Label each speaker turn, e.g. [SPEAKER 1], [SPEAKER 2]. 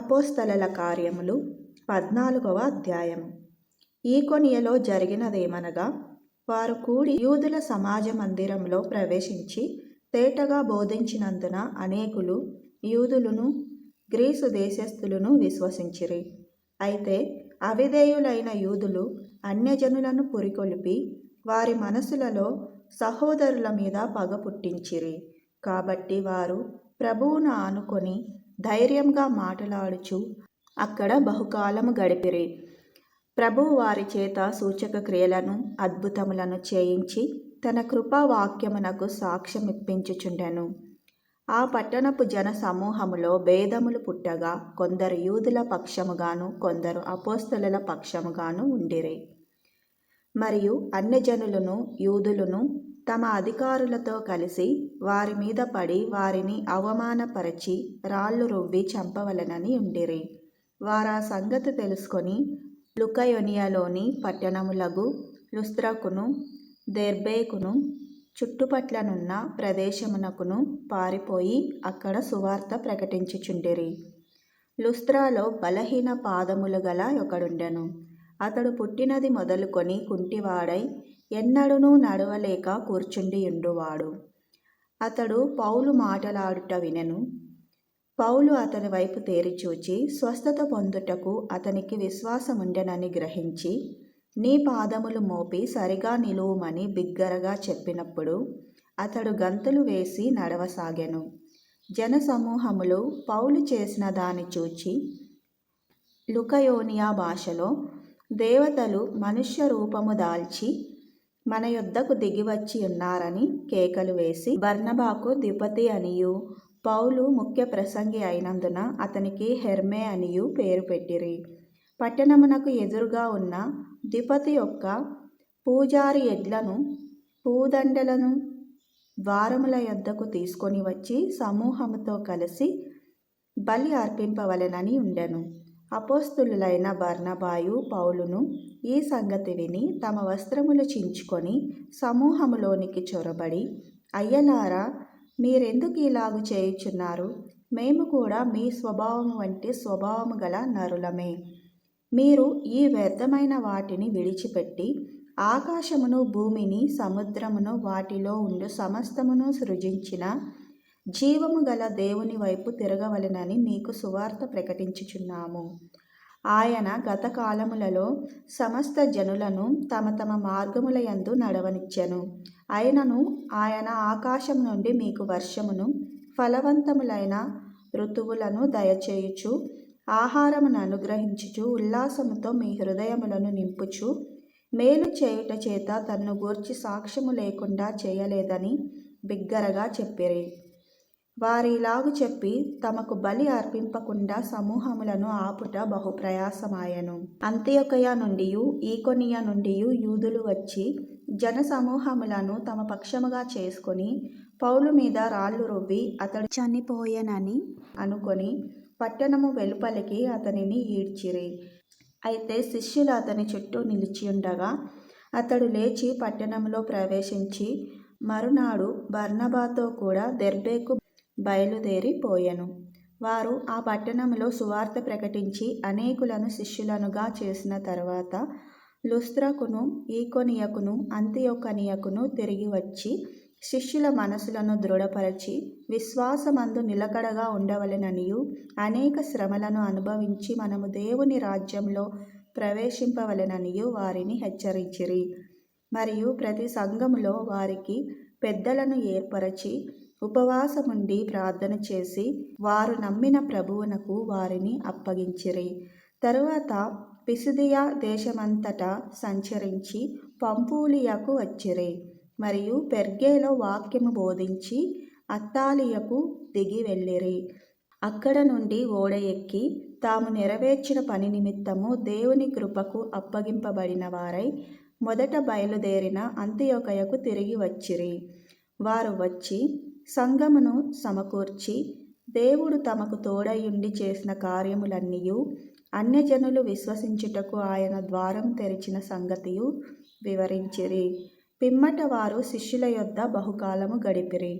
[SPEAKER 1] అపోస్తలల కార్యములు పద్నాలుగవ అధ్యాయము. ఈకొనియలో జరిగినదేమనగా వారు కూడి యూదుల సమాజ మందిరంలో ప్రవేశించి తేటగా బోధించినందున అనేకులు యూదులను గ్రీసు దేశస్థులను విశ్వసించిరి. అయితే అవిధేయులైన యూదులు అన్యజనులను పురికొల్పి వారి మనసులలో సహోదరుల మీద పగ పుట్టించిరి. కాబట్టి వారు ప్రభువును ఆనుకొని ధైర్యంగా మాటలాడుచు అక్కడ బహుకాలము గడిపిరి. ప్రభువు వారి చేత సూచక క్రియలను అద్భుతములను చేయించి తన కృపావాక్యమునకు వాక్యమునకు సాక్ష్యమిప్పించుచుండెను. ఆ పట్టణపు జన సమూహములో భేదములు పుట్టగా కొందరు యూదుల పక్షముగాను కొందరు అపోస్తలుల పక్షముగాను ఉండిరి. మరియు అన్యజనులను యూదులను తమ అధికారులతో కలిసి వారి మీద పడి వారిని అవమానపరచి రాళ్ళు రువ్వి చంపవలనని ఉండిరి. వారా సంగతి తెలుసుకొని లుకయోనియాలోని పట్టణములగు లుస్త్రకును దెర్బేకును చుట్టుపట్లనున్న ప్రదేశమునకును పారిపోయి అక్కడ సువార్త ప్రకటించుచుండిరి. లుస్త్రాలో బలహీన పాదములు గల ఒకడుండెను. అతడు పుట్టినది మొదలుకొని కుంటివాడై ఎన్నడూనూ నడవలేక కూర్చుండియుండువాడు అతడు పౌలు మాటలాడుట వినెను. పౌలు అతని వైపు తేరిచూచి స్వస్థత పొందుటకు అతనికి విశ్వాసముండెనని గ్రహించి నీ పాదములు మోపి సరిగా నిలువుమని బిగ్గరగా చెప్పినప్పుడు అతడు గంతులు వేసి నడవసాగెను. జనసమూహములు పౌలు చేసిన దాన్ని చూచి లుకయోనియా భాషలో దేవతలు మనుష్య రూపము దాల్చి మన యొద్దకు దిగివచ్చి ఉన్నారని కేకలు వేసి బర్నబాకు ద్విపతి అనియు పౌలు ముఖ్య ప్రసంగి అయినందున అతనికి హెర్మే అనియు పేరు పెట్టిరి. పట్టణమునకు ఎదురుగా ఉన్న ద్విపతి యొక్క పూజారి ఎడ్లను పూదండలను ద్వారముల యొద్దకు తీసుకొని వచ్చి సమూహముతో కలిసి బలి అర్పింపవలెనని ఉండెను. అపోస్తులులైన బర్నబాయు పౌలును ఈ సంగతి విని తమ వస్త్రములు చించుకొని సమూహములోనికి చొరబడి అయ్యలారా మీరెందుకు ఇలాగు చేయుచున్నారు? మేము కూడా మీ స్వభావం వంటి స్వభావము గల నరులమే. మీరు ఈ వ్యర్థమైన వాటిని విడిచిపెట్టి ఆకాశమును భూమిని సముద్రమును వాటిలో ఉండు సమస్తమును సృజించిన జీవము గల దేవుని వైపు తిరగవలెనని మీకు సువార్త ప్రకటించుచున్నాము. ఆయన గత కాలములలో సమస్త జనులను తమ తమ మార్గముల యందు నడవనిచ్చెను. అయినను ఆయన ఆకాశం నుండి మీకు వర్షమును ఫలవంతములైన ఋతువులను దయచేయుచు ఆహారమును అనుగ్రహించుచు ఉల్లాసముతో మీ హృదయములను నింపుచు మేలు చేయుట చేత తన్ను గూర్చి సాక్ష్యము లేకుండా చేయలేదని బిగ్గరగా చెప్పిరి. వారిలాగు చెప్పి తమకు బలి అర్పింపకుండా సమూహములను ఆపుట బహు ప్రయాసమాయను అంత్యొకయ నుండి ఈకొనియ నుండి యూదులు వచ్చి జన సమూహములను తమ పక్షముగా చేసుకొని పౌలు మీద రాళ్ళు రువ్వి అతడు చనిపోయెనని అనుకొని పట్టణము వెలుపలికి అతనిని ఈడ్చిరి. అయితే శిష్యులు అతని చుట్టూ నిలిచియుండగా అతడు లేచి పట్టణంలో ప్రవేశించి మరునాడు బర్నబాతో కూడా దెర్బేకు బయలుదేరిపోయెను. వారు ఆ పట్టణంలో సువార్త ప్రకటించి అనేకులను శిష్యులనుగా చేసిన తర్వాత లుస్త్రకును ఈకొనియకును అంత్యొకనియకును తిరిగి వచ్చి శిష్యుల మనసులను దృఢపరచి విశ్వాసమందు నిలకడగా ఉండవలెననియు అనేక శ్రమలను అనుభవించి మనము దేవుని రాజ్యంలో ప్రవేశింపవలెననియు వారిని హెచ్చరించిరి. మరియు ప్రతి సంఘములో వారికి పెద్దలను ఏర్పరచి ఉపవాసముండి ప్రార్థన చేసి వారు నమ్మిన ప్రభువునకు వారిని అప్పగించిరి. తరువాత పిసిదియా దేశమంతటా సంచరించి పంపూలియకు వచ్చిరి. మరియు పెర్గేలో వాక్యము బోధించి అత్తాలియకు దిగి వెళ్ళిరి. అక్కడ నుండి ఓడ ఎక్కి తాము నెరవేర్చిన పని నిమిత్తము దేవుని కృపకు అప్పగింపబడిన వారై మొదట బయలుదేరిన అంత్యొకయకు తిరిగి వచ్చిరి. వారు వచ్చి సంగమును సమకూర్చి దేవుడు తమకు తోడయుండి చేసిన కార్యములన్నీయు అన్యజనులు విశ్వసించుటకు ఆయన ద్వారం తెరిచిన సంగతియు వివరించిరి. పిమ్మట వారు శిష్యుల యొద్ద బహుకాలము గడిపిరి.